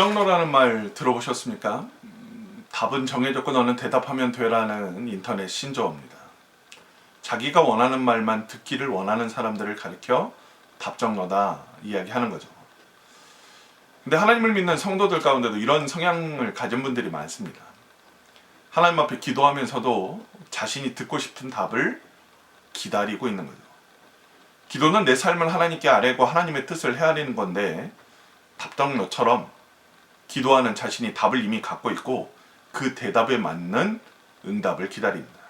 답정너라는 말 들어보셨습니까? 음, 답은 정해졌고 너는 대답하면 되라는 인터넷 신조어입니다. 자기가 원하는 말만 듣기를 원하는 사람들을 가리켜 답정너다 이야기하는 거죠. 근데 하나님을 믿는 성도들 가운데도 이런 성향을 가진 분들이 많습니다. 하나님 앞에 기도하면서도 자신이 듣고 싶은 답을 기다리고 있는 거죠. 기도는 내 삶을 하나님께 아뢰고 하나님의 뜻을 헤아리는 건데 답정너처럼 기도하는 자신이 답을 이미 갖고 있고 그 대답에 맞는 응답을 기다립니다.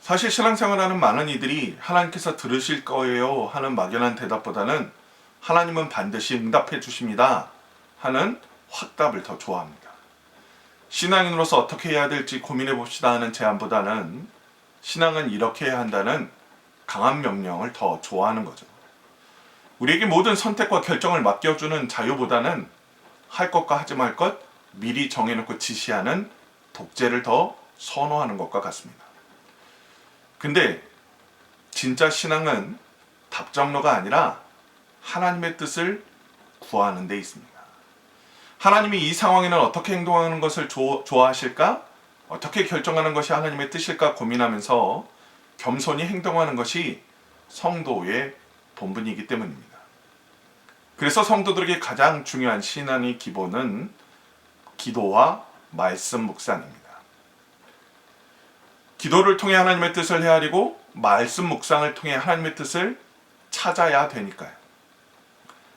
사실 신앙생활하는 많은 이들이 하나님께서 들으실 거예요 하는 막연한 대답보다는 하나님은 반드시 응답해 주십니다 하는 확답을 더 좋아합니다. 신앙인으로서 어떻게 해야 될지 고민해 봅시다 하는 제안보다는 신앙은 이렇게 해야 한다는 강한 명령을 더 좋아하는 거죠. 우리에게 모든 선택과 결정을 맡겨주는 자유보다는 할 것과 하지 말 것 미리 정해놓고 지시하는 독재를 더 선호하는 것과 같습니다. 근데 진짜 신앙은 답정너가 아니라 하나님의 뜻을 구하는 데 있습니다. 하나님이 이 상황에는 어떻게 행동하는 것을 조- 좋아하실까? 어떻게 결정하는 것이 하나님의 뜻일까 고민하면서 겸손히 행동하는 것이 성도의 본분이기 때문입니다. 그래서 성도들에게 가장 중요한 신앙의 기본은 기도와 말씀 묵상입니다. 기도를 통해 하나님의 뜻을 헤아리고 말씀 묵상을 통해 하나님의 뜻을 찾아야 되니까요.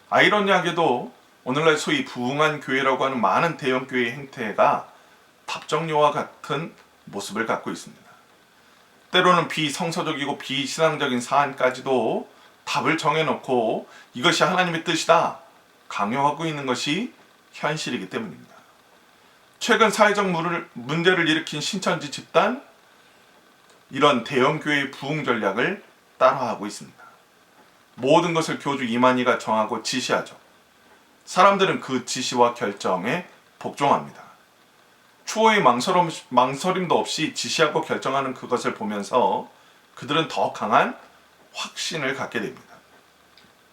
아이러니하게도 오늘날 소위 부흥한 교회라고 하는 많은 대형 교회의 행태가 답정료와 같은 모습을 갖고 있습니다. 때로는 비성서적이고 비신앙적인 사안까지도 답을 정해놓고 이것이 하나님의 뜻이다 강요하고 있는 것이 현실이기 때문입니다. 최근 사회적 문제를 일으킨 신천지 집단 이런 대형 교회의 부흥 전략을 따라하고 있습니다. 모든 것을 교주 이만희가 정하고 지시하죠. 사람들은 그 지시와 결정에 복종합니다. 추호의 망설임, 망설임도 없이 지시하고 결정하는 그것을 보면서 그들은 더 강한 확신을 갖게 됩니다.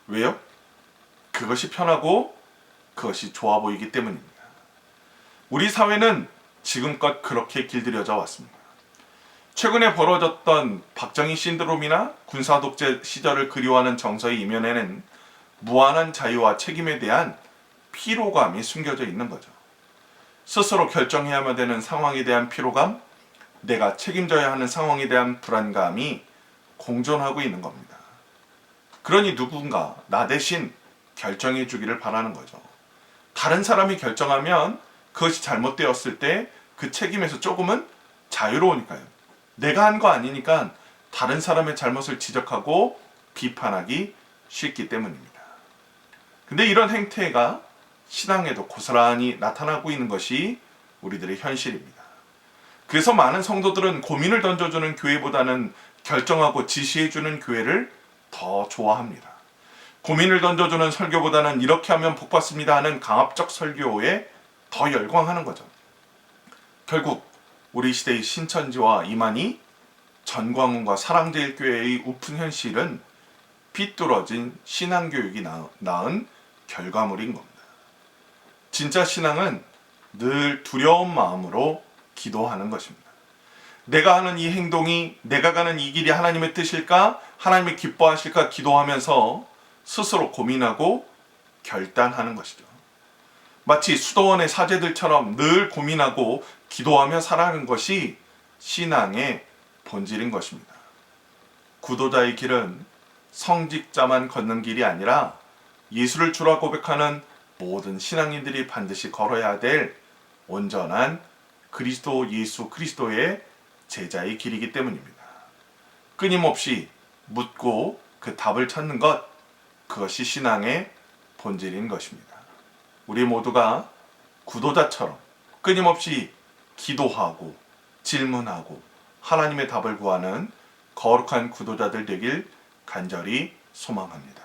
왜요? 그것이 편하고 그것이 좋아 보이기 때문입니다. 우리 사회는 지금껏 그렇게 길들여져 왔습니다. 최근에 벌어졌던 박정희 신드롬이나 군사 독재 시절을 그리워하는 정서의 이면에는 무한한 자유와 책임에 대한 피로감이 숨겨져 있는 거죠. 스스로 결정해야만 되는 상황에 대한 피로감, 내가 책임져야 하는 상황에 대한 불안감이 공존하고 있는 겁니다. 그러니 누군가 나 대신 결정해 주기를 바라는 거죠. 다른 사람이 결정하면 그것이 잘못되었을 때 그 책임에서 조금은 자유로우니까요. 내가 한 거 아니니까 다른 사람의 잘못을 지적하고 비판하기 쉽기 때문입니다. 근데 이런 행태가 신앙에도 고스란히 나타나고 있는 것이 우리들의 현실입니다. 그래서 많은 성도들은 고민을 던져주는 교회보다는 결정하고 지시해주는 교회를 더 좋아합니다. 고민을 던져주는 설교보다는 이렇게 하면 복 받습니다 하는 강압적 설교에 더 열광하는 거죠. 결국 우리 시대의 신천지와 이만희, 전광훈과 사랑제일교회의 우픈 현실은 삐뚤어진 신앙교육이 낳- 낳은 결과물인 겁니다. 진짜 신앙은 늘 두려운 마음으로 기도하는 것입니다. 내가 하는 이 행동이 내가 가는 이 길이 하나님의 뜻일까? 하나님이 기뻐하실까? 기도하면서 스스로 고민하고 결단하는 것이죠. 마치 수도원의 사제들처럼 늘 고민하고 기도하며 살아가는 것이 신앙의 본질인 것입니다. 구도자의 길은 성직자만 걷는 길이 아니라 예수를 주라 고백하는 모든 신앙인들이 반드시 걸어야 될 온전한 그리스도 예수 그리스도의 제자의 길이기 때문입니다. 끊임없이 묻고 그 답을 찾는 것 그것이 신앙의 본질인 것입니다. 우리 모두가 구도자처럼 끊임없이 기도하고 질문하고 하나님의 답을 구하는 거룩한 구도자들 되길 간절히 소망합니다.